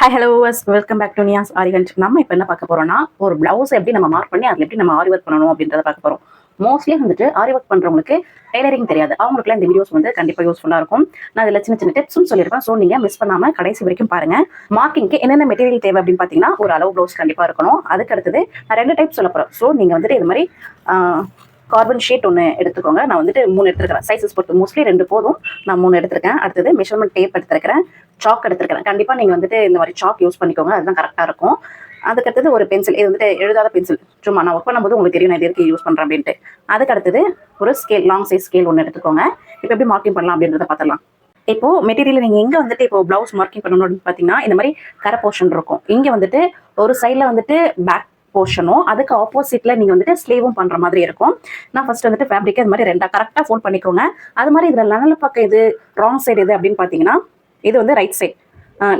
Hi hello welcome back to Niyas ஆரிகன்ஸ் நம்ம இப்போ என்ன பார்க்க போகிறோம்னா ஒரு ப்ளவுஸ் எப்படி நம்ம மார்க் பண்ணி அதில் எப்படி நம்ம ஆரி ஒர்க் பண்ணணும் அப்படின்றத பார்க்க போகிறோம் மோஸ்ட்லி வந்துட்டு ஆரி ஒர்க் பண்ணுறவங்களுக்கு டெய்லரிங் தெரியாது. அவங்களுக்குலாம் இந்த வீடியோஸ் வந்து கண்டிப்பாக யூஸ்ஃபுல்லாக இருக்கும். நான் இதில் சின்ன சின்ன டிப்ஸும் சொல்லியிருப்பேன். ஸோ நீங்கள் மிஸ் பண்ணாமல் கடைசி வரைக்கும் பாருங்க. மார்க்கிங்க்கு என்னென்ன மெட்டீரியல் தேவை அப்படின்னு பார்த்தீங்கன்னா ஒரு அளவு ப்ளவுஸ் கண்டிப்பாக இருக்கணும். அதுக்கு அடுத்தது நான் ரெண்டு டைப் சொல்ல போகிறேன் ஸோ நீங்கள் வந்துட்டு இது மாதிரி கார்பன் ஷீட் ஒன்று எடுத்துக்கோங்க. நான் வந்துட்டு மூணு எடுத்துருக்கிறேன். சைஸஸ் பொறுத்து. மோஸ்ட்லி ரெண்டு போதும். நான் மூணு எடுத்திருக்கேன். அடுத்தது மெஷர்மெண்ட் டேப் எடுத்துருக்கிறேன். சாக் எடுத்துருக்கிறேன். கண்டிப்பாக நீங்கள் வந்துட்டு இந்த மாதிரி சாக் யூஸ் பண்ணிக்கோங்க. அதுதான் கரெக்டாக இருக்கும். அதுக்கு அடுத்தது ஒரு பென்சில் இது வந்துட்டு எழுதாத பென்சில் சும்மா நான் ஒர்க் பண்ணும்போது உங்களுக்கு தெரியும் நான் இது எதுக்கு யூஸ் பண்ணுறேன் அப்படின்ட்டு. அதுக்கு அடுத்தது ஒரு ஸ்கேல் லாங் சைஸ் ஸ்கேல் ஒன்று எடுத்துக்கோங்க. இப்போ எப்படி மார்க்கிங் பண்ணலாம் அப்படின்றத பார்த்துலாம் இப்போ மெட்டீரியல் நீங்கள் எங்கே வந்துட்டு இப்போ ப்ளவுஸ் மார்க்கிங் பண்ணணும் அப்படின்னு பார்த்தீங்கன்னா இந்த மாதிரி கரை போர்ஷன் இருக்கும். இங்கே வந்துட்டு ஒரு சைடில் வந்துட்டு பேக் போர்ஷனும் அதுக்கு ஆப்போசிட்ல நீங்க வந்துட்டு ஸ்லீவும் பண்ற மாதிரி இருக்கும். நான் ஃபர்ஸ்ட் வந்துட்டு ஃபேப்ரிக்கே அது மாதிரி ரெண்டா கரெக்டா ஃபோல்ட் பண்ணிக்கோங்க. அது மாதிரி இதுல நல்ல பக்கம் இது ராங் சைடு இது அப்படின்னு பாத்தீங்கன்னா இது வந்து ரைட் சைடு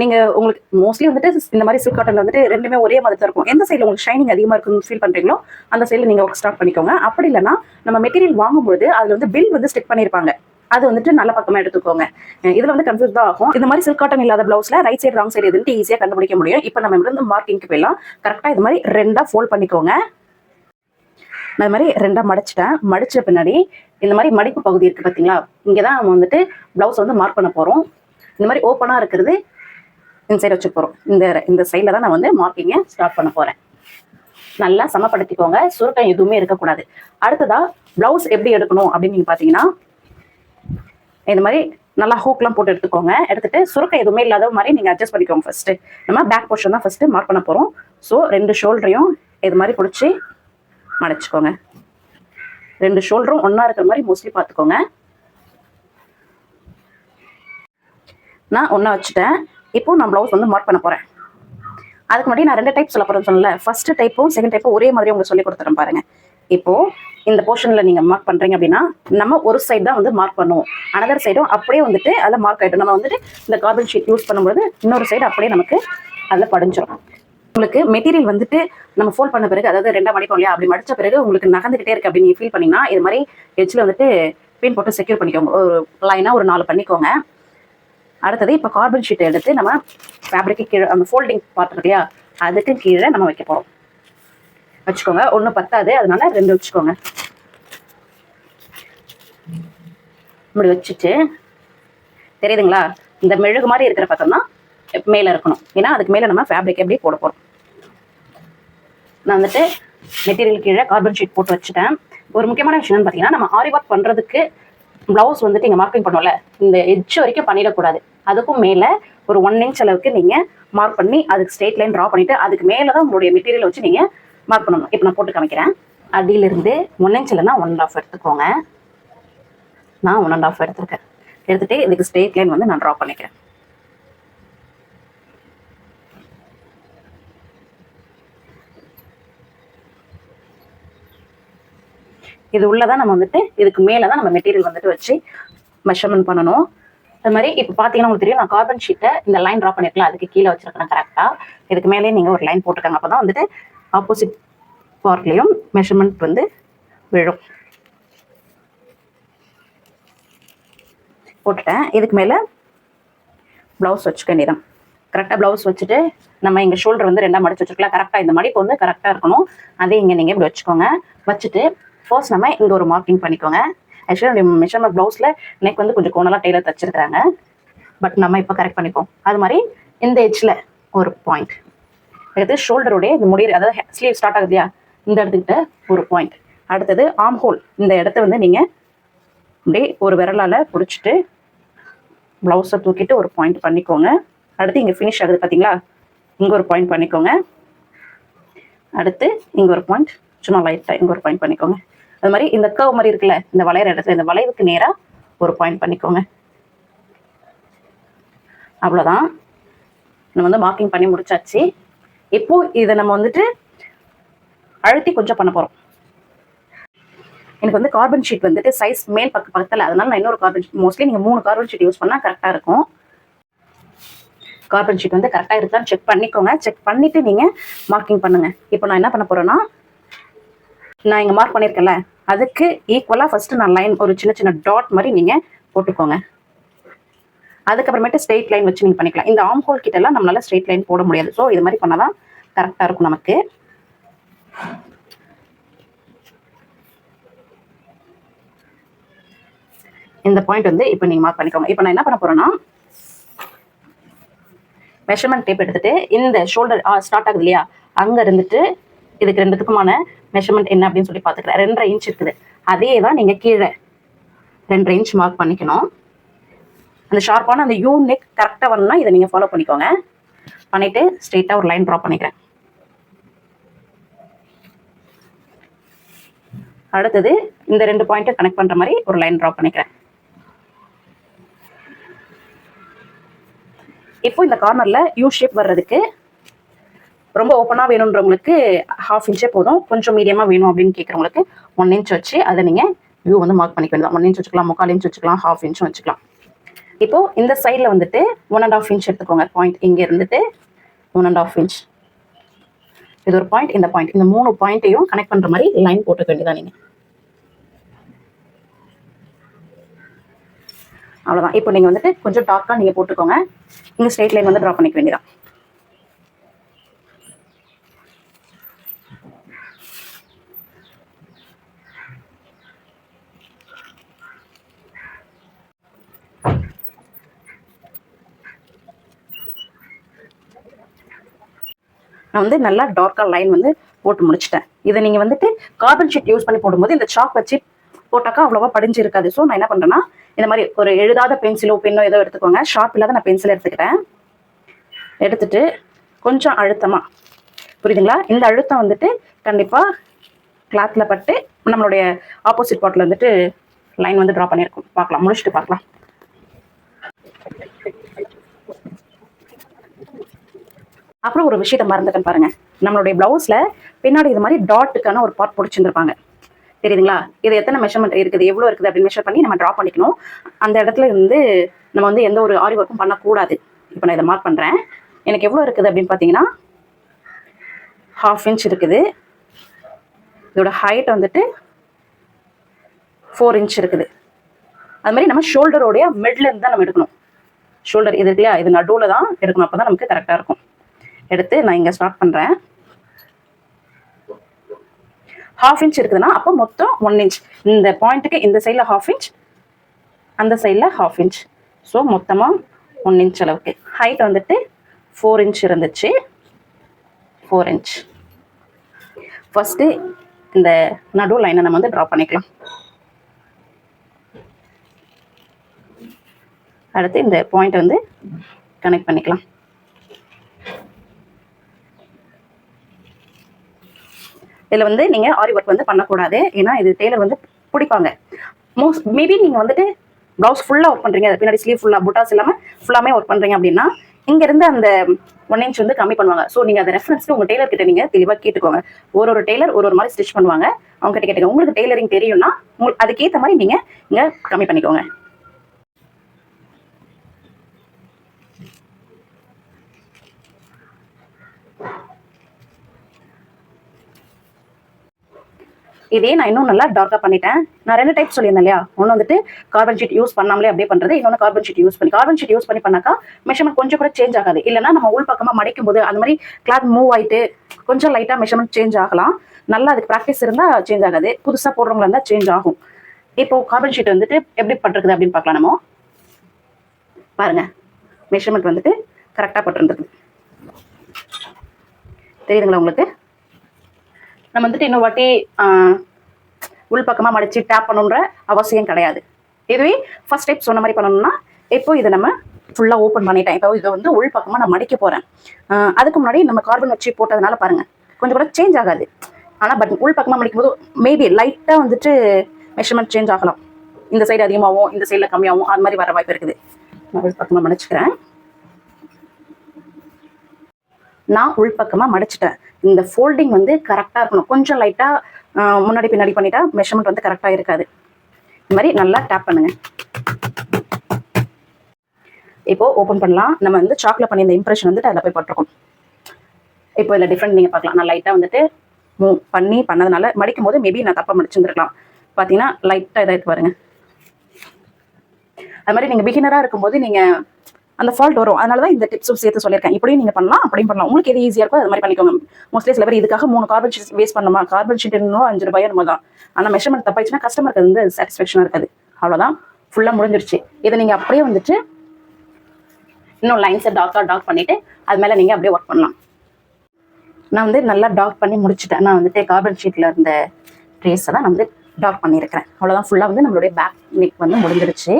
நீங்க உங்களுக்கு மோஸ்ட்லி வந்துட்டு இந்த மாதிரி சில்க் காட்டன்ல வந்துட்டு ரெண்டுமே ஒரே மாதிரி தான் இருக்கும். எந்த சைடில் உங்களுக்கு ஷைனிங் அதிகமாக இருக்குன்னு ஃபீல் பண்றீங்களோ அந்த சைடில் நீங்க ஒர்க் ஸ்டார்ட் பண்ணிக்கோங்க. அப்படி இல்லைன்னா நம்ம மெட்டீரியல் வாங்கும்போது அதுல வந்து பில் வந்து ஸ்டிக் பண்ணியிருப்பாங்க அது வந்துட்டு நல்ல பக்கமா எடுத்துக்கோங்க. அஹ் இதுல வந்து கன்ஃபியூஸ் தான் ஆகும். இந்த மாதிரி சில்க் காட்டன் இல்லாத பிளவுஸ்ல ரைட் சைடு ராங் சைடு எதுன்னு ஈஸியா கண்டுபிடிக்க முடியும். இப்போ நம்ம இருந்து மார்க்கிங்க்கு போயிடலாம். கரெக்டா இது மாதிரி ரெண்டா ஃபோல்ட் பண்ணிக்கோங்க. நான் இது மாதிரி ரெண்டா மடிச்சிட்டேன். மடிச்ச பின்னாடி இந்த மாதிரி மடிப்பு பகுதி இருக்கு பாத்தீங்களா? இங்கே தான் நம்ம வந்துட்டு பிளவுஸ் வந்து மார்க் பண்ண போறோம். இந்த மாதிரி ஓப்பனா இருக்கிறது இந்த சைடு வச்சு போறோம். இந்த இந்த சைடில் தான் நான் வந்து மார்க்கிங்கை ஸ்டார்ட் பண்ண போறேன். நல்லா சமப்படுத்திக்கோங்க. சுருக்கம் எதுவுமே இருக்கக்கூடாது. அடுத்ததா பிளவுஸ் எப்படி எடுக்கணும் அப்படின்னு நீங்க பாத்தீங்கன்னா இந்த மாதிரி நல்லா ஹூக்லாம் போட்டு எடுத்துக்கோங்க. எடுத்துட்டு சுருக்கம் எதுவுமே இல்லாத மாதிரி நீங்கள் அட்ஜஸ்ட் பண்ணிக்கோங்க ஃபர்ஸ்ட் நம்ம பேக் போர்ஷன் தான் ஃபர்ஸ்ட்டு மார்க் பண்ண போகிறோம் ஸோ ரெண்டு ஷோல்டரையும் இது மாதிரி பிடிச்சி மடைச்சிக்கோங்க. ரெண்டு ஷோல்டரும் ஒன்றா இருக்கிற மாதிரி மோஸ்ட்லி பார்த்துக்கோங்க. நான் ஒன்றா வச்சுட்டேன். இப்போ நான் ப்ளவுஸ் வந்து மார்க் பண்ண போகிறேன் அதுக்கு முன்னாடி நான் ரெண்டு டைப் சொல்ல போகிறேன்னு சொல்லல ஃபர்ஸ்ட் டைப்பும் செகண்ட் டைப்பும் ஒரே மாதிரி உங்களுக்கு சொல்லி கொடுத்துறேன் பாருங்க. இப்போ இந்த போர்ஷனில் நீங்கள் மார்க் பண்ணுறீங்க அப்படின்னா நம்ம ஒரு சைடு தான் வந்து மார்க் பண்ணுவோம். அனதர் சைடும் அப்படியே வந்துட்டு அதில் மார்க் ஆகிடும் நம்ம வந்துட்டு இந்த கார்பன் ஷீட் யூஸ் பண்ணும்போது இன்னொரு சைடு அப்படியே நமக்கு அதில் படிஞ்சிடும் உங்களுக்கு மெட்டீரியல் வந்துட்டு நம்ம ஃபோல்ட் பண்ண பிறகு அதாவது ரெண்டா மடிப்போம் இல்லையா அப்படி மடித்த பிறகு உங்களுக்கு நகர்ந்துகிட்டே இருக்குது அப்படின்னு நீங்கள் ஃபீல் பண்ணிங்கன்னா இது மாதிரி எச்சில் வந்துட்டு பின் போட்டு செக்யூர் பண்ணிக்கோங்க. ஒரு லைனாக ஒரு நாலு பண்ணிக்கோங்க. அடுத்தது இப்போ கார்பன் ஷீட்டை எடுத்து நம்ம ஃபேப்ரிக்கு கீழே அந்த ஃபோல்டிங் பார்ட் இல்லையா அதுக்கு கீழே நம்ம வைக்க போகிறோம் வச்சுக்கோங்க. ஒன்று பத்தாது. அதனால ரெண்டு வச்சுக்கோங்க. இப்படி வச்சுட்டு தெரியுதுங்களா? இந்த மெழுகு மாதிரி இருக்கிற பக்கம் தான் மேலே இருக்கணும். ஏன்னா அதுக்கு மேலே நம்ம ஃபேப்ரிக் எப்படி போட போகிறோம் நான் வந்துட்டு மெட்டீரியல் கீழே கார்பன் ஷீட் போட்டு வச்சுட்டேன். ஒரு முக்கியமான விஷயம் என்னன்னு பார்த்தீங்கன்னா நம்ம ஆரி ஒர்க் பண்ணுறதுக்கு ப்ளவுஸ் வந்துட்டு இங்கே மார்க்கிங் பண்ணோம்ல. இந்த எட்ஜ் வரைக்கும் பண்ணிடக்கூடாது. அதுக்கும் மேலே ஒரு ஒன் இன்ச் அளவுக்கு நீங்கள் மார்க் பண்ணி அதுக்கு ஸ்ட்ரெயிட் லைன் ட்ரா பண்ணிவிட்டு அதுக்கு மேலே தான் உங்களுடைய மெட்டீரியல் வச்சு நீங்கள் மார்க் பண்ணணும். இப்போ நான் போட்டு காமிக்கிறேன். அடியிலிருந்து one inch one and half எடுத்துக்கோங்க. நான் ஒன் அண்ட் ஆஃப் எடுத்திருக்கேன். எடுத்துட்டு இதுக்கு ஸ்ட்ரெயிட் லைன் வந்து நான் ட்ரா பண்ணிக்கிறேன். இது உள்ளதான் நம்ம வந்துட்டு இதுக்கு மேலே தான் நம்ம மெட்டீரியல் வந்துட்டு வச்சு மெஷர்மெண்ட் பண்ணணும். அது மாதிரி இப்போ பார்த்தீங்கன்னா உங்களுக்கு தெரியும் நான் கார்பன் ஷீட்டை இந்த லைன் ட்ரா பண்ணிருக்கலாம் அதுக்கு கீழே வச்சிருக்கேன் கரெக்டாக இதுக்கு மேலே நீங்கள் ஒரு லைன் போட்டுருக்காங்க. அப்போ தான் வந்துட்டு ஆப்போசிட் பார்ட்லேயும் மெஷர்மெண்ட் வந்து விழும். போட்டுட்டேன். இதுக்கு மேலே ப்ளவுஸ் வச்சுக்க வேண்டியதான் கரெக்டாக ப்ளவுஸ் வச்சுட்டு நம்ம இங்கே ஷோல்டர் வந்து ரெண்டாக மடிச்சு வச்சுருக்கலாம் கரெக்டாக இந்த மடிப்பு வந்து கரெக்டாக இருக்கணும். அதே இங்கே நீங்கள் இப்படி வச்சுக்கோங்க. வச்சுட்டு ஃபர்ஸ்ட் நம்ம இங்கே ஒரு மார்க்கிங் பண்ணிக்கோங்க. ஆக்சுவலாக மெஷர்மெண்ட் ப்ளவுஸில் நெக் வந்து கொஞ்சம் கோணலாக டெய்லர் தச்சிருக்கிறாங்க. பட் நம்ம இப்போ கரெக்ட் பண்ணிப்போம். அது மாதிரி இந்த எட்ஜில் ஒரு பாயிண்ட் அடுத்து ஷோல்டருடைய இந்த முடிவு அதாவது ஸ்லீவ் ஸ்டார்ட் ஆகுது இல்லையா? இந்த இடத்துக்கிட்ட ஒரு பாயிண்ட் அடுத்தது ஆம் ஹோல் இந்த இடத்த வந்து நீங்கள் அப்படியே ஒரு விரலால் பிடிச்சிட்டு ப்ளவுஸை தூக்கிட்டு ஒரு பாயிண்ட் பண்ணிக்கோங்க. அடுத்து இங்கே ஃபினிஷ் ஆகுது பார்த்தீங்களா இங்கே ஒரு பாயிண்ட் பண்ணிக்கோங்க. அடுத்து இங்கே ஒரு பாயிண்ட் சும்மா லைட்டாக இங்கே ஒரு பாயிண்ட் பண்ணிக்கோங்க. அது மாதிரி இந்த கர்வ் மாதிரி இருக்குல்ல இந்த வளையிற இடத்துல இந்த வளைவுக்கு நேராக ஒரு பாயிண்ட் பண்ணிக்கோங்க. அவ்வளோதான் நம்ம வந்து மார்க்கிங் பண்ணி முடிச்சாச்சு. இப்போ இதை நம்ம வந்துட்டு அழுத்தி கொஞ்சம் பண்ண போகிறோம் எனக்கு வந்து கார்பன் ஷீட் வந்துட்டு சைஸ் மேல் பக்க பக்கத்தில் அதனால நான் இன்னொரு கார்பன் ஷீட் மோஸ்ட்லி நீங்கள் மூணு கார்பன் ஷீட் யூஸ் பண்ணால் கரெக்டாக இருக்கும். கார்பன் ஷீட் வந்து கரெக்டாக இருக்கான்னு செக் பண்ணிக்கோங்க. செக் பண்ணிவிட்டு நீங்கள் மார்க்கிங் பண்ணுங்கள் இப்போ நான் என்ன பண்ண போகிறேன்னா நான் இங்கே மார்க் பண்ணியிருக்கேன்ல அதுக்கு ஈக்குவலாக ஃபஸ்ட்டு நான் லைன் ஒரு சின்ன சின்ன டாட் மாதிரி நீங்கள் போட்டுக்கோங்க. அதுக்கப்புறமேட்டு ஸ்ட்ரெயிட் லைன் வச்சு நீங்கள் பண்ணிக்கலாம். இந்த ஆம் ஹோல் கிட்டலாம் எல்லாம் நம்மளால ஸ்ட்ரெயிட் லைன் போட முடியாது. ஸோ இது மாதிரி பண்ணால் தான் கரெக்டாக இருக்கும் நமக்கு. இந்த பாயிண்ட் வந்து இப்போ நீங்கள் மார்க் பண்ணிக்கோங்க. இப்போ நான் என்ன பண்ண போறேன்னா மெஷர்மெண்ட் டேப் எடுத்துட்டு இந்த ஷோல்டர் ஸ்டார்ட் ஆகுது இல்லையா? அங்க இருந்துட்டு இதுக்கு ரெண்டுத்துக்குமான மெஷர்மெண்ட் என்ன அப்படின்னு சொல்லி பார்த்துக்கிறேன். ரெண்டரை இன்ச் இருக்குது. அதே தான் நீங்கள் கீழே ரெண்டரை இன்ச் மார்க் பண்ணிக்கணும். அந்த ஷார்ப்பான அந்த யூ நெக் கரெக்டாக வரணும்னா இதை நீங்கள் ஃபாலோ பண்ணிக்கோங்க. பண்ணிவிட்டு ஸ்ட்ரெயிட்டாக ஒரு லைன் ட்ரா பண்ணிக்கிறேன். அடுத்தது இந்த ரெண்டு பாயிண்ட்டை கனெக்ட் பண்ணுற மாதிரி ஒரு லைன் ட்ரா பண்ணிக்கிறேன். இப்போ இந்த கார்னரில் யூ ஷேப் வர்றதுக்கு ரொம்ப ஓப்பனாக வேணுன்றவங்களுக்கு ஹாஃப் இன்ச்சே போதும். கொஞ்சம் மீடியமாக வேணும் அப்படின்னு கேட்குறவங்களுக்கு ஒன் இன்ச் வச்சு அதை நீங்கள் வியூ வந்து மார்க் பண்ணிக்க வேண்டியதான் ஒன் இன்ச் வச்சுக்கலாம் முக்கால் இன்ச் வச்சுக்கலாம் ஹாஃப் இன்ச்சும் வச்சுக்கலாம். இப்போ இந்த சைடில் வந்துட்டு ஒன் அண்ட் ஆஃப் இன்ச் எடுத்துக்கோங்க. பாயிண்ட் இங்கே இருந்துட்டு ஒன் அண்ட் ஆஃப் இன்ச் இது ஒரு பாயிண்ட் இந்த பாயிண்ட் இந்த மூணு பாயிண்ட்டையும் கனெக்ட் பண்ணுற மாதிரி லைன் போட்டுக்க வேண்டியதான் நீங்கள் அவ்வளோதான் இப்போ நீங்கள் வந்துட்டு கொஞ்சம் டார்க்காக நீங்கள் போட்டுக்கோங்க. நீங்கள் ஸ்ட்ரெயிட் லைன் வந்து ட்ரா பண்ணிக்க வேண்டியதான் நான் வந்து நல்லா டார்க்காக லைன் வந்து போட்டு முடிச்சிட்டேன். இதை நீங்கள் வந்துட்டு கார்பன் ஷீட் யூஸ் பண்ணி போடும்போது இந்த சாக் வச்சு போட்டாக்கா அவ்வளோவா படிஞ்சு இருக்காது ஸோ நான் என்ன பண்ணுறேன்னா இந்த மாதிரி ஒரு எழுதாத பென்சிலோ பென்னோ ஏதோ எடுத்துக்கோங்க. ஷார்ப் இல்லாத நான் பென்சில் எடுத்துக்கிட்டேன். எடுத்துட்டு கொஞ்சம் அழுத்தமாக புரியுதுங்களா? இந்த அழுத்தம் வந்துட்டு கண்டிப்பாக கிளாத்தில் பட்டு நம்மளுடைய ஆப்போசிட் பாட்டில் வந்துட்டு லைன் வந்து ட்ரா பண்ணியிருக்கோம். பார்க்கலாம். முடிச்சுட்டு பார்க்கலாம். அப்புறம் ஒரு விஷயத்த மறந்துட்டேன் பாருங்க. நம்மளுடைய பிளவுஸ்ல பின்னாடி இது மாதிரி டாட்டுக்கான ஒரு பார்ட் பிடிச்சிருந்துருப்பாங்க. தெரியுதுங்களா? இது எத்தனை மெஷர்மெண்ட் இருக்குது எவ்வளோ இருக்குது அப்படின்னு மெஷர் பண்ணி நம்ம ட்ரா பண்ணிக்கணும். அந்த இடத்துல இருந்து நம்ம வந்து எந்த ஒரு ஆரி ஒர்க்கும் பண்ணக்கூடாது. இப்போ நான் இதை மார்க் பண்ணுறேன் எனக்கு எவ்வளோ இருக்குது அப்படின்னு பார்த்தீங்கன்னா ஹாஃப் இன்ச் இருக்குது. இதோட ஹைட் வந்துட்டு ஃபோர் இன்ச் இருக்குது. அது மாதிரி நம்ம ஷோல்டரோடைய மிட்லேருந்து தான் நம்ம எடுக்கணும். ஷோல்டர் இது இல்லையா இது நடுவில் தான் எடுக்கணும். அப்போ தான் நமக்கு கரெக்டாக இருக்கும். எடுத்து நான் இங்கே ஸ்டார்ட் பண்ணுறேன் ஹாஃப் இன்ச் இருக்குதுன்னா அப்போ மொத்தம் ஒன் இன்ச் இந்த பாயிண்ட்டுக்கு இந்த சைடில் ஹாஃப் இன்ச் அந்த சைடில் ஹாஃப் இன்ச் ஸோ மொத்தமாக ஒன் இன்ச் அளவுக்கு. ஹைட் வந்துட்டு ஃபோர் இன்ச் இருந்துச்சு. ஃபோர் இன்ச் ஃபஸ்ட்டு இந்த நடு லைனை நம்ம வந்து ட்ரா பண்ணிக்கலாம். அடுத்து இந்த பாயிண்ட் வந்து கனெக்ட் பண்ணிக்கலாம். இதில் வந்து நீங்கள் ஆரி ஒர்க் வந்து பண்ணக்கூடாது. ஏன்னா இது டெய்லர் வந்து பிடிப்பாங்க. மோஸ்ட் மேபி நீங்கள் வந்துட்டு ப்ளவுஸ் ஃபுல்லாக ஒர்க் பண்ணுறீங்க பின்னாடி ஸ்லீவ் ஃபுல்லாக புட்டாஸ் இல்லாமல் ஃபுல்லாமே ஒர்க் பண்ணுறீங்க அப்படின்னா இங்கேருந்து அந்த ஒன் இன்ச் வந்து கம்மி பண்ணுவாங்க. ஸோ நீங்கள் அந்த ரெஃபரன்ஸ்க்கு உங்கள் டெய்லர் கிட்ட நீங்கள் தெளிவாக கேட்டுக்கோங்க. ஒரு ஒரு டெய்லர் ஒரு ஒரு மாதிரி ஸ்டிச் பண்ணுவாங்க. அவங்க கிட்ட கேட்டுக்கோங்க. உங்களுக்கு டெய்லரிங் தெரியும்னா உங்களுக்கு அதுக்கேற்ற மாதிரி நீங்கள் இங்கே கம்மி பண்ணிக்கோங்க. இதே நான் இன்னும் நல்லா டார்க்காக பண்ணிட்டேன். நான் ரெண்டு டைப் சொல்லியிருந்தேன் இல்லையா? ஒன்று வந்துட்டு கார்பன் ஷீட் யூஸ் பண்ணாமலே அப்படியே பண்ணுறது இன்னொன்று கார்பன் ஷீட் யூஸ் பண்ணி கார்பன் ஷீட் யூஸ் பண்ணி பண்ணாக்கா மெஷர்மெண்ட் கொஞ்சம் கூட சேஞ்ச் ஆகாது. இல்லைன்னா நம்ம உள் பக்கமாக மடிக்கும் போது அந்த மாதிரி கிளாத் மூவ் ஆயிட்டு கொஞ்சம் லைட்டாக மெஷர்மெண்ட் சேஞ்ச் ஆகலாம். நல்லா அதுக்கு ப்ராக்டிஸ் இருந்தால் சேஞ்ச் ஆகாது. புதுசாக போடுறவங்களா இருந்தால் சேஞ்ச் ஆகும். இப்போ கார்பன் ஷீட் வந்துட்டு எப்படி பண்ணுறது அப்படின்னு பார்க்கலாம் நம்ம. பாருங்க. மெஷர்மெண்ட் வந்துட்டு கரெக்டாக பட்டிருந்தது தெரியுதுங்களா உங்களுக்கு? நம்ம வந்துட்டு இன்னொரு வாட்டி ஆஹ், உள் பக்கமாக மடிச்சு டேப் பண்ணுன்ற அவசியம் கிடையாது. இதுவே ஃபர்ஸ்ட் டைப் சொன்ன மாதிரி பண்ணணும்னா இப்போ இதை நம்ம ஃபுல்லாக ஓப்பன் பண்ணிட்டேன். இப்போ இதை வந்து உள் பக்கமாக நான் மடிக்க போகிறேன் அதுக்கு முன்னாடி நம்ம கார்பன் வச்சு போட்டதுனால பாருங்க கொஞ்சம் கூட சேஞ்ச் ஆகாது. ஆனால் பட் உள் பக்கமாக மடிக்கும் போது மேபி லைட்டாக வந்துட்டு மெஷர்மெண்ட் சேஞ்ச் ஆகலாம். இந்த சைடு அதிகமாகவும் இந்த சைடில் கம்மியாகவும் அது மாதிரி வர வாய்ப்பு இருக்குது. நான் உள் பக்கமாக மடிச்சுக்கிறேன். நான் உள்பக்கமாக மடிச்சிட்டேன். இந்த ஃபோல்டிங் வந்து கரெக்டாக இருக்கணும். கொஞ்சம் லைட்டாக முன்னாடி பின்னாடி பண்ணிட்டா மெஷர்மெண்ட் வந்து கரெக்டாக இருக்காது. இந்த மாதிரி நல்லா டேப் பண்ணுங்க. இப்போ ஓப்பன் பண்ணலாம். நம்ம வந்து சாக்ல பண்ணி இந்த இம்ப்ரெஷன் வந்துட்டு அதில் போய் பட்டிருக்கோம். இப்போ இதில் டிஃப்ரெண்ட் நீங்கள் பார்க்கலாம். நான் லைட்டாக வந்துட்டு மூவ் பண்ணி பண்ணதுனால மடிக்கும் போது மேபி நான் தப்பாக மடிச்சிருந்துருக்கலாம். பார்த்தீங்கன்னா லைட்டாக இதாகிட்டு பாருங்க. அது மாதிரி நீங்கள் பிகினராக இருக்கும்போது நீங்கள் அந்த ஃபால்ட் வரும். அதனால தான் இந்த டிப்ஸும் சேர்த்து சொல்லியிருக்கேன். இப்படியும் நீங்கள் பண்ணலாம் அப்படியும் பண்ணலாம். உங்களுக்கு எது ஈஸியாக இருக்கோ அது மாதிரி பண்ணிக்கோங்க. மோஸ்ட்லி சில பேர் இதுக்காக மூணு கார்பன் ஷீட் வேஸ்ட் பண்ணணுமா? கார்பன் ஷீட் இன்னும் அஞ்சு ரூபாய் நம்ம தான். ஆனால் மெஷர்மெண்ட் தப்பாயிடுச்சுன்னா கஸ்டமருக்கு வந்து சாட்டிஸ்ஃபேக்ஷனாக இருக்காது. அவ்வளோதான் ஃபுல்லாக முடிஞ்சிருச்சு. இதை நீங்கள் அப்படியே வந்துட்டு இன்னும் லைன்ஸை டார்க்காக டார்க் பண்ணிவிட்டு அது மேலே நீங்கள் அப்படியே ஒர்க் பண்ணலாம். நான் வந்து நல்லா டார்க் பண்ணி முடிச்சுட்டேன். நான் வந்துட்டு கார்பன் ஷீட்டில் இருந்த ட்ரேஸை தான் நான் வந்து டார்க் பண்ணியிருக்கிறேன். அவ்வளோதான் ஃபுல்லாக வந்து நம்மளுடைய பேக் நெக் வந்து முடிஞ்சிருச்சு.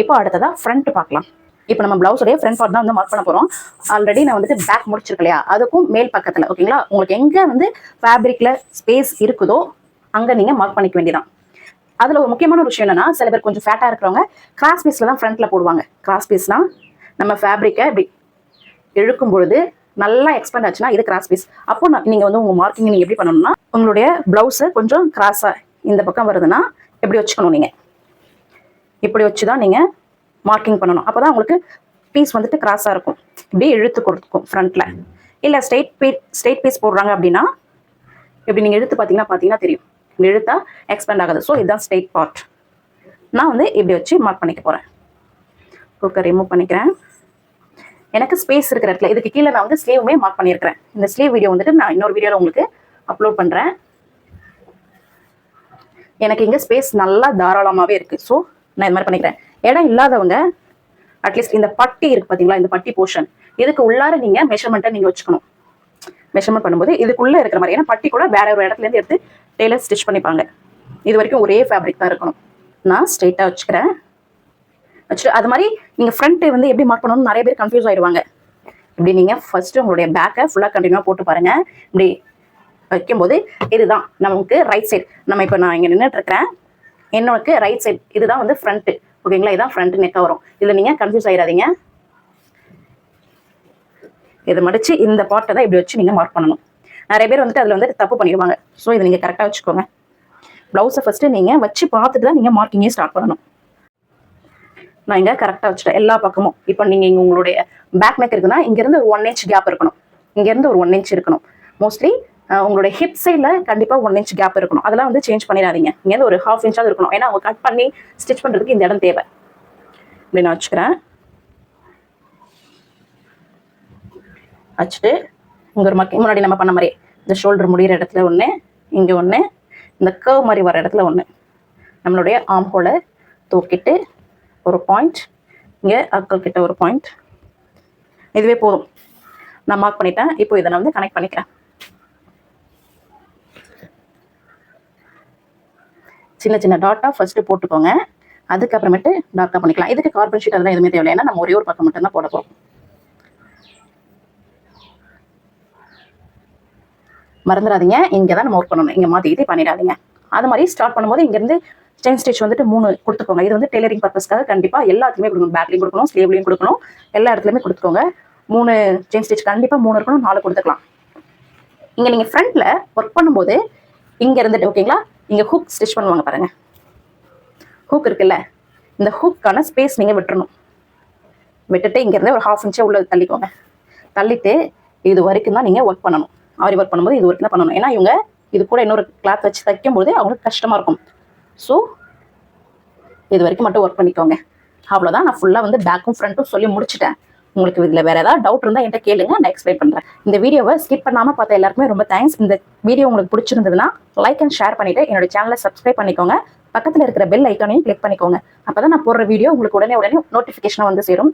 இப்போ அடுத்ததாக ஃப்ரண்ட் பார்க்கலாம். இப்போ நம்ம பிளவுஸோடைய ஃப்ரண்ட் பார்ட் தான் வந்து மார்க் பண்ண போகிறோம் ஆல்ரெடி நான் வந்துட்டு பேக் முடிச்சிருக்கலையா இல்லையா? அதுக்கும் மேல் பக்கத்தில் ஓகேங்களா உங்களுக்கு எங்கே வந்து ஃபேப்ரிக்கில் ஸ்பேஸ் இருக்குதோ அங்கே நீங்கள் மார்க் பண்ணிக்க வேண்டியதான் அதில் ஒரு முக்கியமான ஒரு விஷயம் என்னன்னா சில பேர் கொஞ்சம் ஃபேட்டாக இருக்கிறவங்க கிராஸ் பீஸில் தான் ஃப்ரண்ட்டில் போடுவாங்க. கிராஸ் பீஸ்னால் நம்ம ஃபேப்ரிக்கை இப்படி இழுக்கும் பொழுது நல்லா எக்ஸ்பெண்ட் ஆச்சுன்னா இது கிராஸ் பீஸ் அப்போ நான் நீங்கள் வந்து உங்கள் மார்க்கிங் நீங்கள் எப்படி பண்ணணும்னா உங்களுடைய ப்ளவுஸை கொஞ்சம் கிராஸாக இந்த பக்கம் வருதுன்னா எப்படி வச்சுக்கணும் நீங்கள் இப்படி வச்சு தான் நீங்கள் மார்க்கிங் பண்ணணும். அப்போ தான் உங்களுக்கு பீஸ் வந்துட்டு கிராஸாக இருக்கும். இப்படியே இழுத்து கொடுக்கும் ஃப்ரண்ட்டில் இல்லை ஸ்ட்ரெயிட் பீ ஸ்ட்ரெயிட் பீஸ் போடுறாங்க அப்படின்னா இப்படி நீங்கள் இழுத்து பார்த்தீங்கன்னா பார்த்தீங்கன்னா தெரியும். இப்படி இழுத்தா எக்ஸ்பெண்ட் ஆகாது. ஸோ இதுதான் ஸ்ட்ரெயிட் பார்ட் நான் வந்து இப்படி வச்சு மார்க் பண்ணிக்க போகிறேன் குக்கர் ரிமூவ் பண்ணிக்கிறேன். எனக்கு ஸ்பேஸ் இருக்கிற இடத்துல இதுக்கு கீழே நான் வந்து ஸ்லீவுமே மார்க் பண்ணியிருக்கிறேன். இந்த ஸ்லீவ் வீடியோ வந்துட்டு நான் இன்னொரு வீடியோவில் உங்களுக்கு அப்லோட் பண்ணுறேன் எனக்கு இங்கே ஸ்பேஸ் நல்லா தாராளமாகவே இருக்குது ஸோ நான் இது மாதிரி பண்ணிக்கிறேன். இடம் இல்லாதவங்க அட்லீஸ்ட் இந்த பட்டி இருக்கு பார்த்தீங்களா இந்த பட்டி போர்ஷன் இதுக்கு உள்ளார நீங்கள் மெஷர்மெண்ட்டை நீங்கள் வச்சுக்கணும். மெஷர்மெண்ட் பண்ணும்போது இதுக்குள்ளே இருக்கிற மாதிரி ஏன்னா பட்டி கூட வேற ஒரு இடத்துலேருந்து எடுத்து டெய்லர் ஸ்டிச் பண்ணிப்பாங்க. இது வரைக்கும் ஒரே ஃபேப்ரிக் தான் இருக்கணும். நான் ஸ்ட்ரெயிட்டாக வச்சுக்கிறேன். வச்சுட்டு அது மாதிரி நீங்கள் ஃப்ரண்ட்டு வந்து எப்படி மார்க் பண்ணணும்னு நிறைய பேர் கன்ஃபியூஸ் ஆயிடுவாங்க. இப்படி நீங்கள் ஃபர்ஸ்ட் உங்களுடைய பேக்கை ஃபுல்லாக கண்டினியூவாக போட்டு பாருங்க. இப்படி வைக்கும்போது இதுதான் நமக்கு ரைட் சைடு நம்ம இப்போ நான் இங்கே நின்றுட்டு இருக்கிறேன். என்னோட ரைட் சைடு இதுதான் வந்து ஃப்ரண்ட்டு ஓகேங்களா? இதான் ஃப்ரண்ட் நெக்காக வரும். இதில் நீங்கள் கன்ஃபியூஸ் ஆகிடாதீங்க இதை மடிச்சு இந்த பாட்டை தான் இப்படி வச்சு நீங்கள் மார்க் பண்ணணும். நிறைய பேர் வந்துட்டு அதில் வந்து தப்பு பண்ணிடுவாங்க. ஸோ இதை நீங்கள் கரெக்டாக வச்சுக்கோங்க. ப்ளவுஸை ஃபஸ்ட்டு நீங்கள் வச்சு பார்த்துட்டு தான் நீங்கள் மார்க்கிங்கே ஸ்டார்ட் பண்ணணும். நான் இங்கே கரெக்டாக வச்சுட்டேன். எல்லா பக்கமும். இப்போ நீங்கள் இங்கே உங்களுடைய பேக் மேக் இருக்குன்னா இங்கேருந்து ஒரு ஒன் இன்ச் கேப் இருக்கணும். இங்கேருந்து ஒரு ஒன் இன்ச் இருக்கணும். மோஸ்ட்லி உங்களுடைய ஹிப் சைடில் கண்டிப்பாக ஒன் இன்ச் கேப் இருக்கணும். அதெல்லாம் வந்து சேஞ்ச் பண்ணிடாதீங்க. இங்கேருந்து ஒரு ஹாஃப் இன்ச்சாவது இருக்கணும். ஏன்னா அவங்க கட் பண்ணி ஸ்டிச் பண்ணுறதுக்கு இந்த இடம் தேவை. இப்படி நான் வச்சுக்கிறேன். வச்சுட்டு இங்கே ஒரு மக்கி முன்னாடி நம்ம பண்ண மாதிரி இந்த ஷோல்டர் முடிகிற இடத்துல ஒன்று இங்கே ஒன்று இந்த கர்வ் மாதிரி வர இடத்துல ஒன்று நம்மளுடைய ஆம் ஹோலை தூக்கிட்டு ஒரு பாயிண்ட் இங்கே அக்கள் கிட்ட ஒரு பாயிண்ட் இதுவே போதும். நான் மார்க் பண்ணிட்டேன். இப்போ இதை நான் வந்து கனெக்ட் பண்ணிக்கிறேன். சின்ன சின்ன டாட்டாக ஃபர்ஸ்ட் போட்டுக்கோங்க. அதுக்கப்புறமேட்டு டார்க்காக பண்ணிக்கலாம். இதுக்கு கார்பன் ஷீட் அதெல்லாம் எதுவுமே தேவையில்லை. ஏன்னா நம்ம ஒரே ஒரு பக்கம் மட்டும்தான் போட போகிறோம் மறந்துடாதீங்க. இங்கே தான் நம்ம ஒர்க் பண்ணணும். இங்கே மாற்றிக்கிட்டே பண்ணிடாதீங்க. அது மாதிரி ஸ்டார்ட் பண்ணும்போது இங்கேருந்து செயின் ஸ்டிச் வந்துட்டு மூணு கொடுத்துக்கோங்க. இது வந்து டெய்லரிங் பர்பஸ்க்காக கண்டிப்பாக எல்லாத்துக்குமே கொடுக்கணும். பேக்லையும் கொடுக்கணும் ஸ்லீவ்லையும் கொடுக்கணும். எல்லா இடத்துலையுமே கொடுத்துக்கோங்க. மூணு செயின் ஸ்டிச் கண்டிப்பாக மூணு இருக்கணும் நாலு கொடுத்துக்கலாம். இங்கே நீங்கள் ஃப்ரண்ட்டில் ஒர்க் பண்ணும்போது இங்கே இருந்துட்டு ஓகேங்களா இங்கே ஹூக் ஸ்டிச் பண்ணுவாங்க பாருங்கள் ஹூக் இருக்குல்ல? இந்த ஹூக்கான ஸ்பேஸ் நீங்கள் விட்டுறணும். விட்டுட்டு இங்கேருந்து ஒரு ஹாஃப் இன்ச்சே உள்ள தள்ளிக்கோங்க. தள்ளிட்டு இது வரைக்கும் தான் நீங்கள் ஒர்க் பண்ணணும். ஆரி ஒர்க் பண்ணும்போது இது வரைக்கும் தான் பண்ணணும். ஏன்னா இவங்க இது கூட இன்னொரு கிளாத் வச்சு தைக்கும்போது அவங்களுக்கு கஷ்டமாக இருக்கும். ஸோ இது வரைக்கும் மட்டும் ஒர்க் பண்ணிக்கோங்க. அவ்வளோதான் நான் ஃபுல்லாக வந்து பேக்கும் ஃப்ரண்ட்டும் சொல்லி முடிச்சிட்டேன். உங்களுக்கு இதில் வேறு ஏதாவது டவுட் இருந்தால் என்கிட்ட கேளுங்க நான் எக்ஸ்பிளைன் பண்ணுறேன் இந்த வீடியோவை ஸ்கிப் பண்ணாமல் பார்த்த எல்லாருக்குமே ரொம்ப தேங்க்ஸ் இந்த வீடியோ உங்களுக்கு பிடிச்சிருந்ததுன்னா லைக் அண்ட் ஷேர் பண்ணிவிட்டு என்னோட சேனலை சப்ஸ்கிரைப் பண்ணிக்கோங்க. பக்கத்தில் இருக்கிற பெல் ஐக்கானையும் கிளிக் பண்ணிக்கோங்க. அப்போ தான் நான் போடுற வீடியோ உங்களுக்கு உடனே உடனே நோட்டிஃபிகேஷனாக வந்து சேரும்.